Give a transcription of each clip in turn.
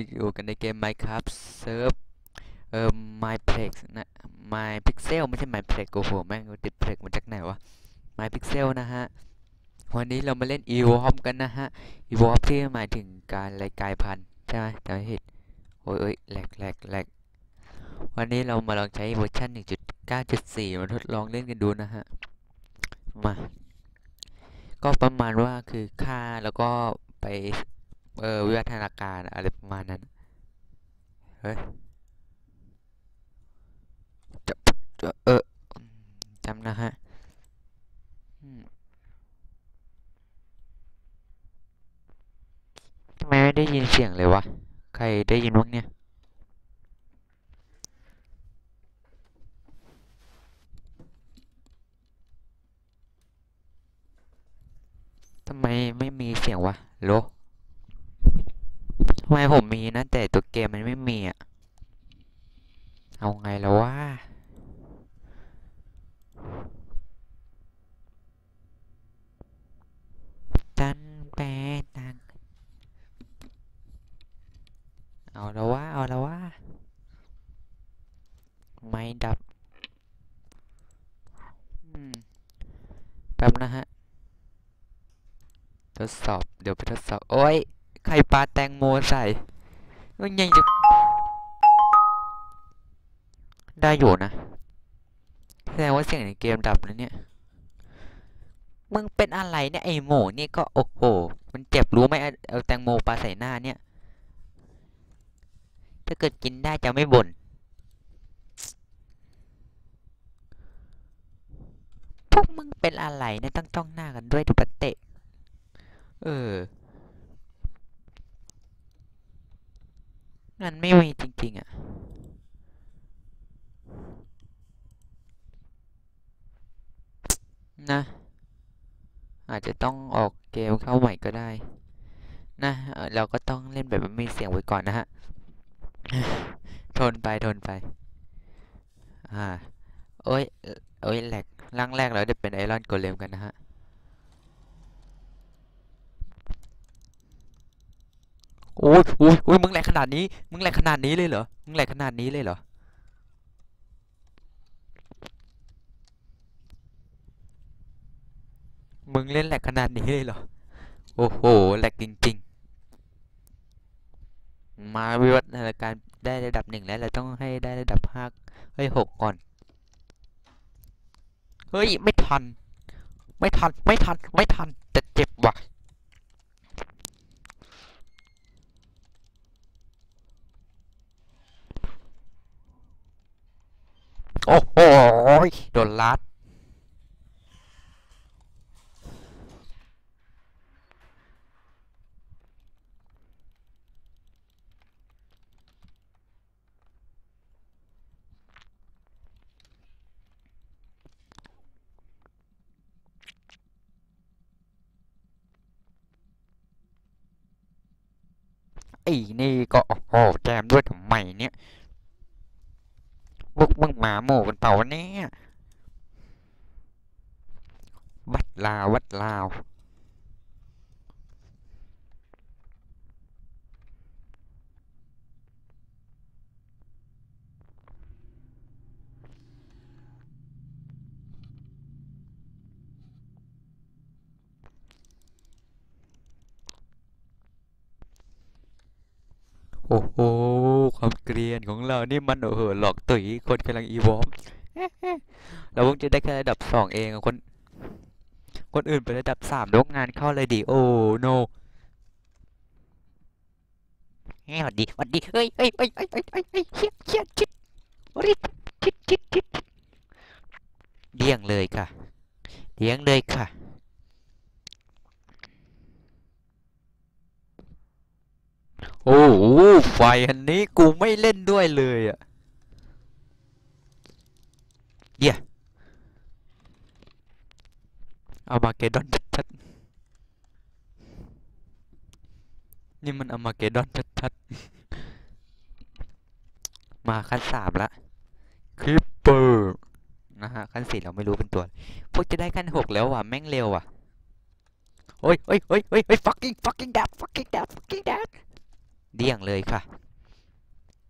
าอยู่กันในเกม Minecraft เซิร์ฟเอ่อ Myplex นะ Mypixel ไม่ใช่ Myplex โอ้โห แม่งติด Plex มาจากไหนวะ Mypixel นะฮะ วันนี้เรามาเล่น Evolve กันนะฮะ Evolve ที่หมายถึงการรายกลายพันธุ์ใช่ไหมจำไม่ผิดโอ้ยโอ้ยแหลกแหลกแหลกวันนี้เรามาลองใช้เวอร์ชัน1.9.4 มาทดลองเล่นกันดูนะฮะ มา ก็ประมาณว่าคือค่าแล้วก็ไป เออวิวัฒนาการอะไรประมาณนั้น เฮ้ยจะจะเออจำนะฮะทำไมไม่ได้ยินเสียงเลยวะ ใครได้ยินบ้งเนี่ยทำไมไม่มีเสียงวะโล ไมผมมีนะ แต่ตัวเกมมันไม่มีอะเอาไงแล้ววะตันแปตังเอาแล้ววะเอาแล้ววะไม่ดับอืมแป๊บนะฮะทดสอบ เดี๋ยวไปทดสอบ โอ้ย ใครปาแตงโมใส่ก็ยังจะได้อยู่นะ แสดงว่าเสียงในเกมดับแล้วเนี่ย มึงเป็นอะไรเนี่ยไอหมูนี่ก็โอ้โห มันเจ็บรู้ไหมเอาเอาแตงโมปาใส่หน้าเนี่ย ถ้าเกิดกินได้จะไม่บ่นพวกมึงเป็นอะไรเนี่ยต้องจ้องหน้ากันด้วยดูปะเตะ เออ มันไม่มีจริง ๆ อะ นะ อาจจะต้องออกเกมเข้าใหม่ก็ได้ นะ เราก็ต้องเล่นแบบไม่มีเสียงไว้ก่อนนะฮะ ทนไปทนไป อ่า โอ้ยโอ้ยแหลกร่างแรกเราได้เป็นไอรอนโกเลมกันนะฮะ โอ้ยโอ้ยโอ้ยมึงแหลกขนาดนี้ มึงแหลกขนาดนี้เลยเหรอ มึงแหลกขนาดนี้เลยเหรอ มึงเล่นแหลกขนาดนี้เลยเหรอ โอ้โห แหลกจริงๆ มาวิวัฒนาการได้ระดับหนึ่งแล้ว เราต้องให้ได้ระดับห้าเฮ้ยหกก่อน เฮ้ย ไม่ทัน ไม่ทัน ไม่ทัน ไม่ทัน แต่เจ็บว่ะ โอ้โห โดนลัด ไอ้นี่ก็โอ้โหแจมด้วยทำไมเนี่ยพวกมึง หมาหมู่กันเปล่าเนี่ยวัดลาววัดลาว โอ้โห ความเกรียนของเรานี่มันโอ้โหหลอกตุ๋ยคนกำลังอีวอมเราเพิ่งจะได้แค่ระดับสองเองคน คนอื่นไประดับสามยกงานเข้าเลยดิโอ้โนเฮ้ยหวัดดีหวัดดีเฮ้ยเฮ้ยเฮ้ยเฮ้ยเฮ้ยเฮ้ยเฮ้ยเชี่ยเชี่ยชิดริดชิดชิดชิดเลี้ยงเลยค่ะเลี้ยงเลยค่ะ โอ้โหไฟอันนี้กูไม่เล่นด้วยเลยอะเหี้ยเอามาเกดอนชัดๆนี่มันเอามาเกดอนชัดๆมาขั้นสามละคริปเปอร์นะฮะขั้นสี่เราไม่รู้เป็นตัว พวกจะได้ขั้นหกแล้วว่ะแม่งเร็วว่ะโอ้ยโอ้ยโอ้ยโอ้ยโอ้ย fucking fucking dad fucking dad fucking dad เดี่ยงเลยค่ะ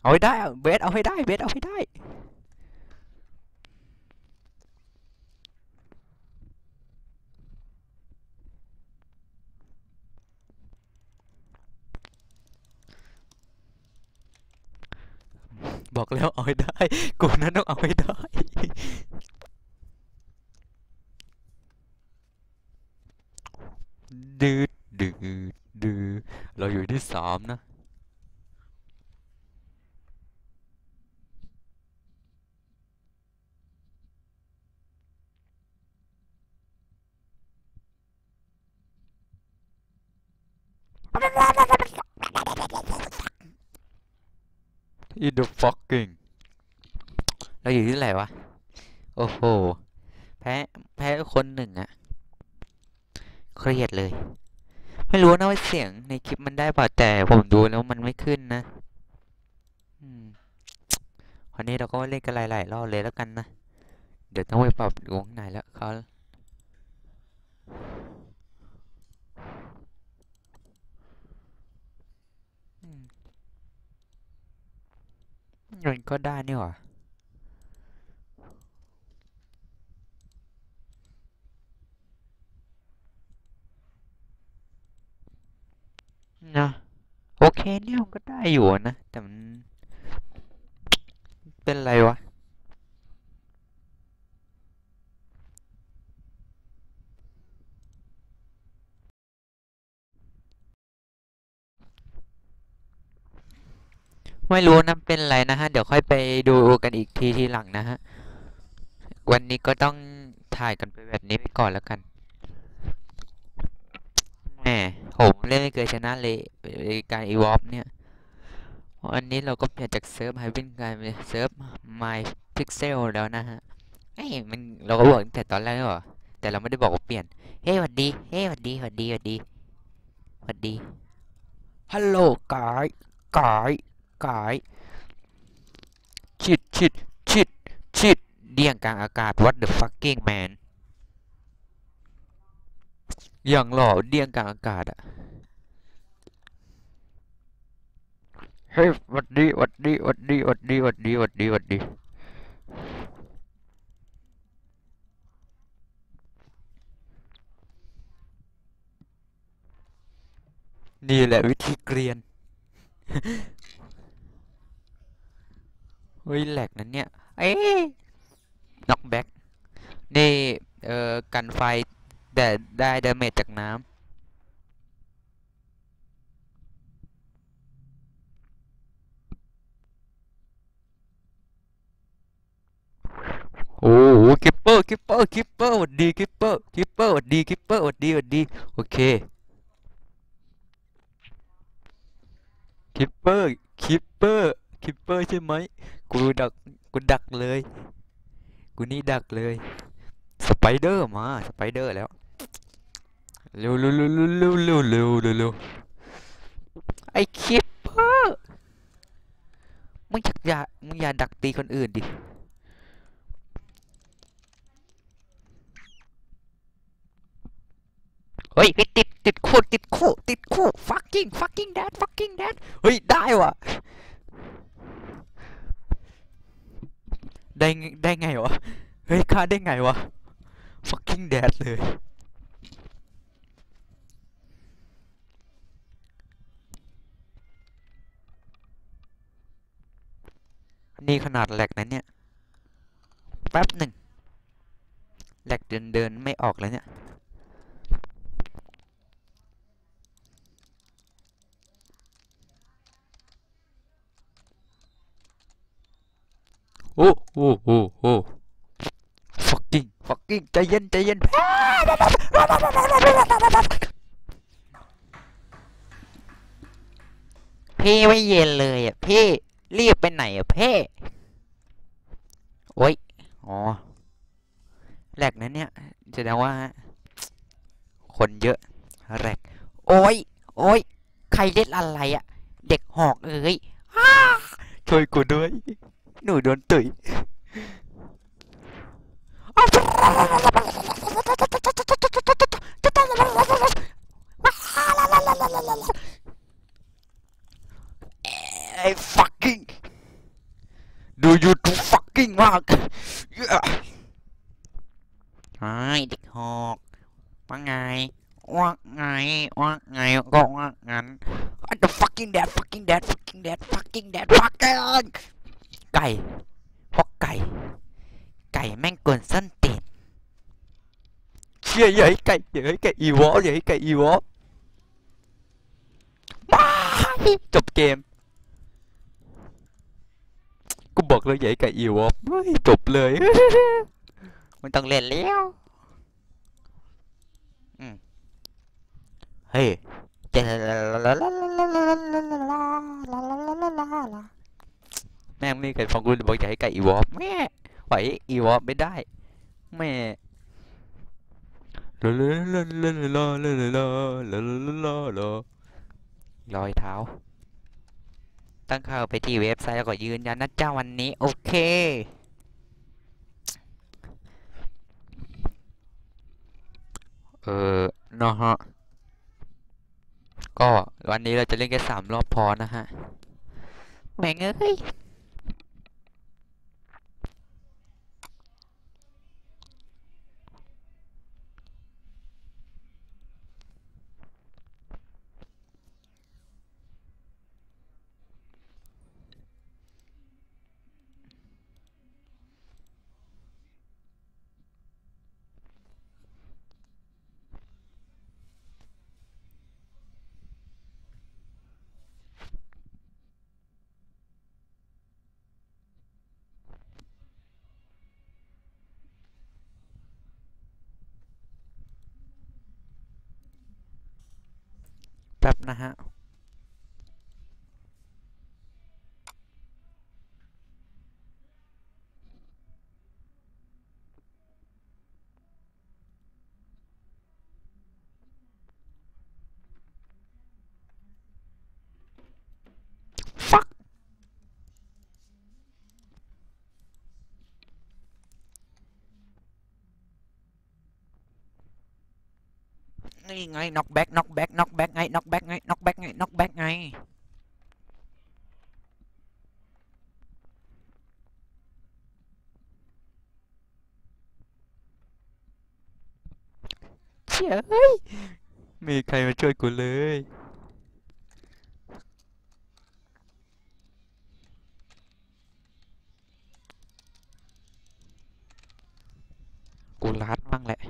เอาให้ได้อะเบสเอาให้ได้เบสเอาให้ได้บอกแล้วเอาให้ได้ กูนั้นต้องเอาให้ได้ ดืดดืดดืดเราอยู่ที่สามนะ in the fucking เราอยู่ที่ไหนวะ โอ้โห แพ้ แพ้คนหนึ่งอะเครียดเลย ไม่รู้นะว่าเสียงในคลิปมันได้ป่าแต่ผมดูแล้วมันไม่ขึ้นนะอืมวันนี้เราก็เล่นกันหลายๆรอบเลยแล้วกันนะ เดี๋ยวต้องไปปรับดูข้างในแล้วเขา มันก็ได้นี่หว่านะโอเคเนี่ยมันก็ได้อยู่นะ แต่มันเป็นไรวะ ไม่รู้นะเป็นไรนะฮะ เดี๋ยวค่อยไปดูกันอีกทีทีหลังนะฮะ วันนี้ก็ต้องถ่ายกันไปแบบนี้ไปก่อนแล้วกันแหมผมเล่นไม่เคยชนะเลยการอีวอฟเนี่ยวันนี้เราก็เปลี่ยนจากเซิร์ฟไฮวินกลายเป็นเซิร์ฟ My Pixel แล้วนะฮะเอ้มันเราก็บอกตั้งแต่ตอนแรกเหรอแต่เราไม่ได้บอกว่าเปลี่ยน เฮ้ยหวัดดี เฮ้ยหวัดดีหวัดดีหวัดดีหวัดดี ฮัลโหลกายกาย กาย ชิดชิดชิดชิดเดี่ยงกลางอากาศ what the fucking man อย่างหล่อเดี่ยงกลางอากาศอะเฮ้ยหวัดดีหวัดดีหวัดดีหวัดดีหวัดดีหวัดดีหวัดดีนี่แหละวิธีเกรียน เฮ้ยแหลกนั้นเนี่ย เอ้น็อกแบ็กนี่ เอ่อ กันไฟ แต่ได้ดาเมจจากน้ำโอ้โหคิปเปอร์คิปเปอร์คิปเปอร์หวัดดีคิปเปอร์คิปเปอร์หวัดดีคิปเปอร์หวัดดีหวัดดีโอเคคิปเปอร์คิปเปอร์คิปเปอร์ใช่ไหม กูดักกูดักเลย กูนี่ดักเลยสไปเดอร์มาสไปเดอร์แล้วเร็วเร็วเร็วเร็วเร็วเร็วเร็วไอคิปเปอร์มึงอย่ามึงอย่าดักตีคนอื่นดิเฮ้ยติดติดคู่ติดคู่ติดคู่ fucking fucking that fucking that เฮ้ยได้ว่ะ ได้ได้ไงวะ เฮ้ยฆ่าได้ไงวะ fucking dad เลย นี่ขนาดแหลกนะเนี่ย แป๊บหนึ่งแหลกเดินเดินไม่ออกแล้วเนี่ย โอ้โอ้โอ้โอ้ fucking fucking ใจเย็นใจเย็นพี่ไม่เย็นเลยอะพี่รีบไปไหนอะพี่โอ้ยอ๋อแหลกนะเนี่ยแสดงว่า คนเยอะแหลกโอ้ยโอ้ยใครเล่นอะไรอะ เด็กหอกเอ้ยอ้าช่วยกูด้วย nổi đòn tủy I fucking! Do you to fucking work yeah. Ai, địch họt Bắn ngay Oát ngay Oát ngay Con oát ngành What the fucking dead fucking dead fucking dead fucking dead fucking! ก่เพราะไก่ ไก่แม่งกวนส้นตีนเชี่ยย่าให้ไก่ย่าให้ไก่อีวอลอย่าให้ไก่อีวอลไม่จบเกมกูบอกเลยย่าให้ไก่อีวอจบเลย มันต้องเล่นแล้วเฮ้ยเจแม่งไม่มีใครฟังกูบอกอย่าให้ไก่อีวอลแม่ไหวอีวอลไม่ได้แม่ลลลลลลลลลลลลารอยเท้า ตั้งเข้าไปที่เว็บไซต์แล้วก็ยืนยันนะเจ้าวันนี้ โอเค เออนะฮะ ก็วันนี้เราจะเล่นแค่สามรอบพอนะฮะ แม่งเอ้ย ป๊บนะฮะ นี่ไงน็อกแบ็กน็อกแบ็กน็อกแบ็กไงน็อกแบ็กไงน็อกแบ็กไงน็อกแบ็กไงเชี่ยเฮ้ยไมมีใครมาช่วยกูเลยกูรัดบ้างแหละ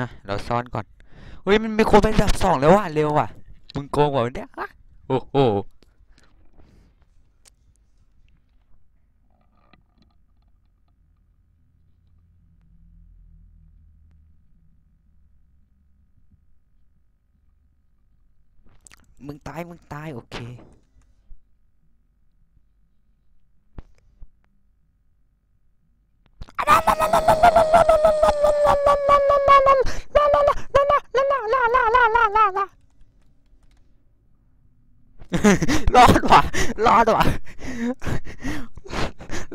นะเราซ่อนก่อนเฮ้ยมันมีคนเป็นอันดับสองแล้วว่ะเร็วว่ะมึงโกงว่ะเนี่ยโอ้โหมึงตาย มึงตาย โอเค ล่าล่าล่าล่าล่าล่ารอดว่ะรอดว่ะ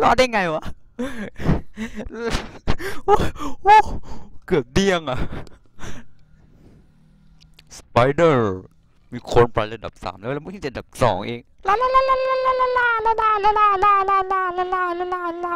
รอดได้ไงวะโอ้โอ้เกือบเดี้ยงอะสไปเดอร์มีคนไประดับสามแล้วแล้วมึงจะระดับสองเองลาลาลาลาลาลาลาลาลาลาลาลาลาลาลาลา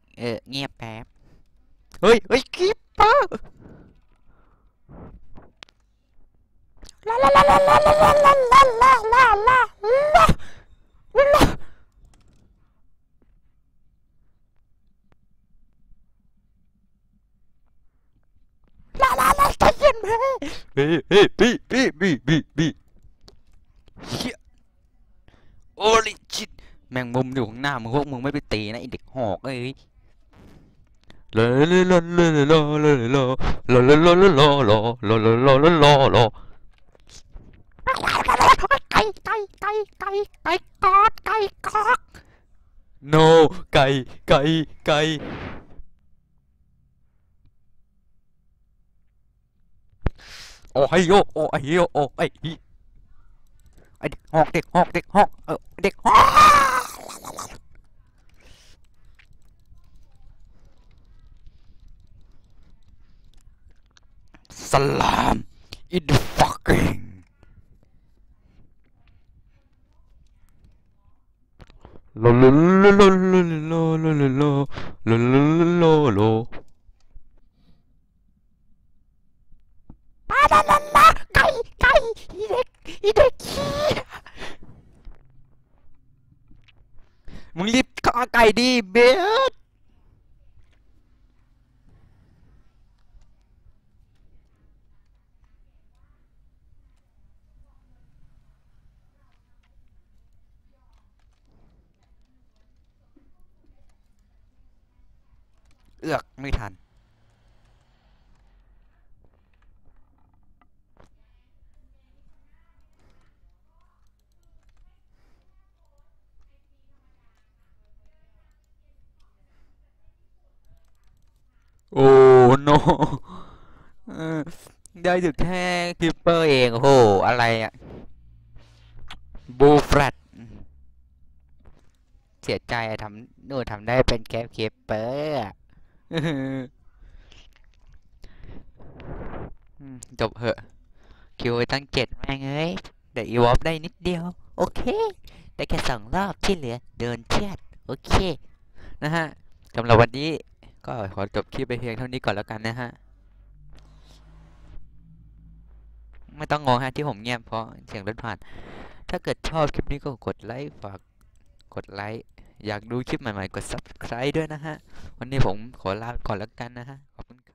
เออเงียบแป๊บ เฮ้ยเฮ้ยคลิปเปอร์ลาลาลาลาลาลาลาลาลาลาลาลาลาลาลาลาใจเย็นแม่เฮ้ยเฮ้ยพี่พี่พี่พี่พี่เฮียโอ้ลิจิตแมงมุมอยู่ข้างหน้ามึงพวกมึงไม่ไปตีนะไอเด็กหอกเอ้ย no ไก่ไก่ไก่โอ้ยโยโอ้ยโยโอ้ยไอเด็กหอกเด็กหอกเด็กหอกเออเด็กหอก สลาม in the fucking ลาลาลาลาลาลาลาลาลาลาลาลาลาปาลาลาลาไก่ไก่อีเด็กอีเด็กขี้มึงรีบฆ่าไก่ดิเบส ไม่ทัน โอ้โนได้ถึงแค่คิปเปอร์เอง โอ้โห อะไรอะบูแฟลตเสียใจทำหนูทำได้เป็นแค่คลิปเปอร์ จบเหอะ คิวไปตั้งเจ็ดแม่งเอ้ยแต่อีวอฟได้นิดเดียว โอเค ได้แค่สองรอบที่เหลือ เดินเชือดโอเค นะฮะสำหรับวันนี้ก็ขอจบคลิปไปเพียงเท่านี้ก่อนแล้วกันนะฮะ ไม่ต้องงงฮะที่ผมเงียบเพราะเสียงรถผ่าน ถ้าเกิดชอบคลิปนี้ก็กดไลค์ฝากกดไลค์ อยากดูคลิปใหม่ๆ กด subscribe ด้วยนะฮะ วันนี้ผมขอลาไปก่อนแล้วกันนะฮะ ขอบคุณ